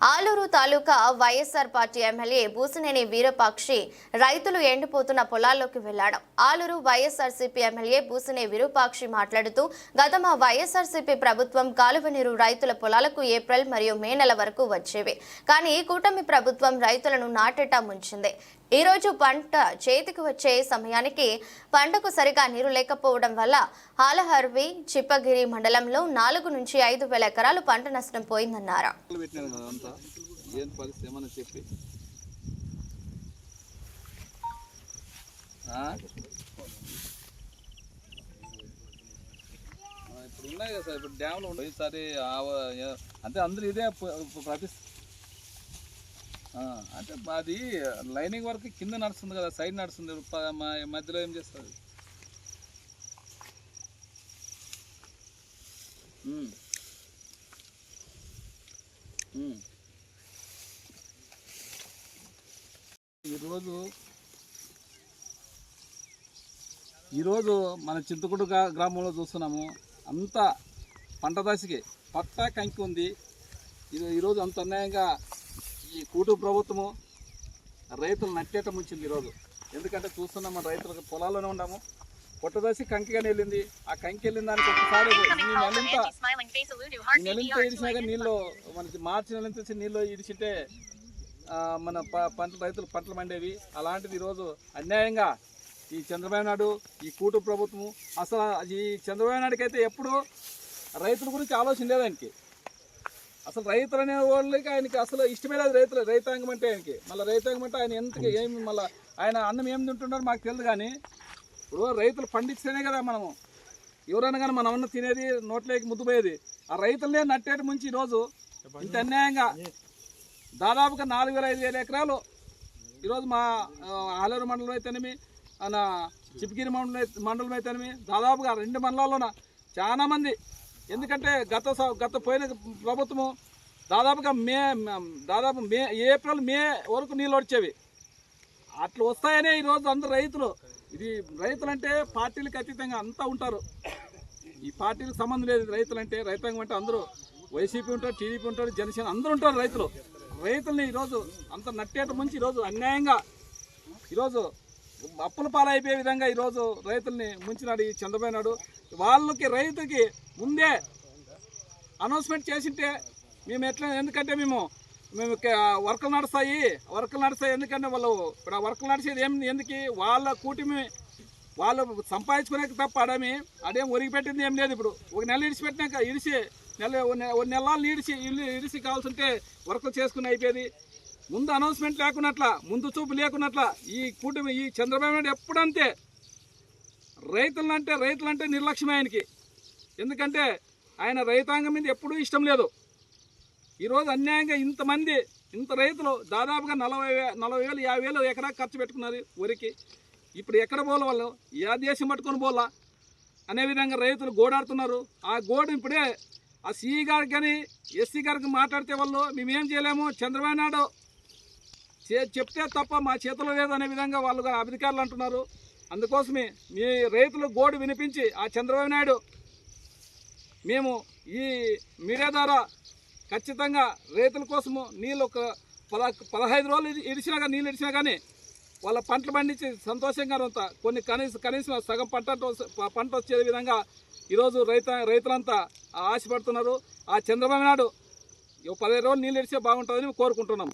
Aluru taluka YSR party MLA Busineni Veerapakshi రైతులు ఎండిపోతున్న పొలాల్లోకి వెళ్ళాడు. ఆలూరు వైఎస్ఆర్సీపీ ఎమ్మెల్యే బూసినే వీరపాక్షి మాట్లాడుతూ గత మా వైఎస్ఆర్సీపీ ప్రభుత్వం కాలువ నీరు రైతుల పొలాలకు ఏప్రిల్ మరియు మే నెల వరకు వచ్చేవి. కానీ ఈ కూటమి ప్రభుత్వం రైతులను నాటేట ముంచింది. ఈరోజు పంట చేతికి వచ్చే సమయానికి పంటకు సరిగా నీరు లేకపోవడం వల్ల హాలహర్వి చిప్పగిరి మండలంలో నాలుగు నుంచి ఐదు వేల ఎకరాలు పంట నష్టం పోయిందన్నారు. ఇప్పుడు ఉన్నాయి కదా సార్. ఇప్పుడు డ్యామ్లు ఉండవు ఈసారి అంటే అందరూ ఇదే ప్రతి అంటే అది లైనింగ్ వర్క్ కింద నడుస్తుంది కదా సైడ్ నడుస్తుంది. మధ్యలో ఏం చేస్తుంది ఈరోజు ఈరోజు మన చింతకుడు గ్రామంలో చూస్తున్నాము. అంతా పంట దశకి పక్కా కంకి ఉంది. ఈరోజు అంత అన్యాయంగా ఈ కూటు ప్రభుత్వము రైతులు నట్టేట ముంచింది ఈరోజు. ఎందుకంటే చూస్తున్నాం మన రైతులకు పొలాల్లోనే ఉన్నాము. పొట్టదశి కంకిగా వెళ్ళింది. ఆ కంకి వెళ్ళిన దానికి ఒకసారి ఈ నెలంతా smiling ఇడిచినాక నీళ్ళు మనకి మార్చి నెలంత వచ్చి నీళ్ళు ఇడిచితే మన పంట రైతులు పంటలు మండేవి. అలాంటిది ఈరోజు అన్యాయంగా ఈ చంద్రబాబు నాయుడు ఈ కూటు ప్రభుత్వము అసలు ఈ చంద్రబాబు నాయుడుకి అయితే ఎప్పుడు రైతుల గురించి ఆలోచన లేదానికి అసలు రైతులు అనే వాళ్ళకి ఆయనకి అసలు ఇష్టమే లేదు రైతులు రైతాంగం అంటే ఆయనకి. మళ్ళీ రైతాంగం అంటే ఆయన ఎంతకి ఏమి మళ్ళీ ఆయన అన్నం ఏం తింటున్నారో మాకు తెలియదు కానీ ఇప్పుడు రైతులు పండిస్తేనే కదా మనము. ఎవరైనా కానీ మనం అన్న తినేది నోట్లోకి ముద్దుపోయేది. ఆ రైతులనే నట్టేటి ముంచి ఈరోజు ఇంత అన్యాయంగా దాదాపుగా నాలుగు వేల ఐదు వేల ఎకరాలు ఈరోజు మా ఆలేరు మండలం అయితేనేమి ఆయన చిపిగిరి మండలం మండలం అయితేనేమి దాదాపుగా రెండు మండలాల్లోన చాలామంది ఎందుకంటే గత స- గత పోయిన ప్రభుత్వము దాదాపుగా మే దాదాపు మే ఏప్రిల్ మే వరకు నీళ్ళు వచ్చేవి. అట్లా వస్తాయనే ఈరోజు అందరు రైతులు. ఇది రైతులంటే పార్టీలకు అతీతంగా అంతా ఉంటారు. ఈ పార్టీలకు సంబంధం లేదు రైతులంటే. రైతాంగం అంటే అందరూ వైసీపీ ఉంటారు టీడీపీ ఉంటారు జనసేన అందరూ ఉంటారు రైతులు. రైతుల్ని ఈరోజు అంత నట్టేట ముంచి ఈరోజు అన్యాయంగా ఈరోజు అప్పుల పాలైపోయే విధంగా ఈరోజు రైతుల్ని ముంచినాడు ఈ చంద్రబాబు నాయుడు వాళ్ళకి రైతుకి ముందే అనౌన్స్మెంట్ చేసింటే మేము ఎట్లా ఎందుకంటే మేము మేము వర్కులు నడుస్తాయి వర్కులు నడుస్తాయి ఎందుకంటే వాళ్ళు ఇప్పుడు ఆ వర్కులు నడిచేది ఏం ఎందుకు? వాళ్ళ కూటమి వాళ్ళు సంపాదించుకునే తప్ప అడమి అదేం ఒరిగి పెట్టింది ఏం లేదు ఇప్పుడు. ఒక నెల ఇడిచిపెట్టినాక ఇడిచి నెల ఒక నెలలు ఇడిచి ఇల్లు ఇడిచి కావాల్సి ఉంటే వర్కులు చేసుకుని అయిపోయేది. ముందు అనౌన్స్మెంట్ లేకున్నట్ల ముందు చూపు లేకున్నట్ల ఈ కూటమి ఈ చంద్రబాబు నాయుడు ఎప్పుడంతే రైతులంటే రైతులంటే నిర్లక్ష్యం ఆయనకి. ఎందుకంటే ఆయన రైతాంగం మీద ఎప్పుడూ ఇష్టం లేదు. ఈరోజు అన్యాయంగా ఇంతమంది ఇంత రైతులు దాదాపుగా నలభై వే నలభై వేలు యాభై వేలు ఎకరా ఖర్చు పెట్టుకున్నారు వరికి. ఇప్పుడు ఎక్కడ పోల వాళ్ళు? ఏ దేశం పట్టుకొని పోలా అనే విధంగా రైతులు గోడాడుతున్నారు. ఆ గోడు ఇప్పుడే ఆ సిఈ గారికి కానీ ఎస్సీ గారికి మాట్లాడితే వాళ్ళు మేమేం చేయలేము చంద్రబాబు నాయుడు చెప్తే తప్ప మా చేతిలో లేదనే విధంగా వాళ్ళు అధికారులు అంటున్నారు. అందుకోసమే మీ రైతులు గోడు వినిపించి ఆ చంద్రబాబు నాయుడు మేము ఈ మీడియా ద్వారా ఖచ్చితంగా రైతుల కోసము నీళ్ళు ఒక పద పదహైదు రోజులు ఇడిచినా కానీ నీళ్ళు ఇడిచినా కానీ వాళ్ళ పంటలు పండించి సంతోషంగా ఉంటా కొన్ని కనీస కనీసం సగం పంట వస్తే- పంట వచ్చే విధంగా ఈరోజు రైత రైతులంతా ఆశపడుతున్నారు. ఆ చంద్రబాబు నాయుడు పదిహేను రోజులు నీళ్ళు ఇడిచే బాగుంటుందని కోరుకుంటున్నాం.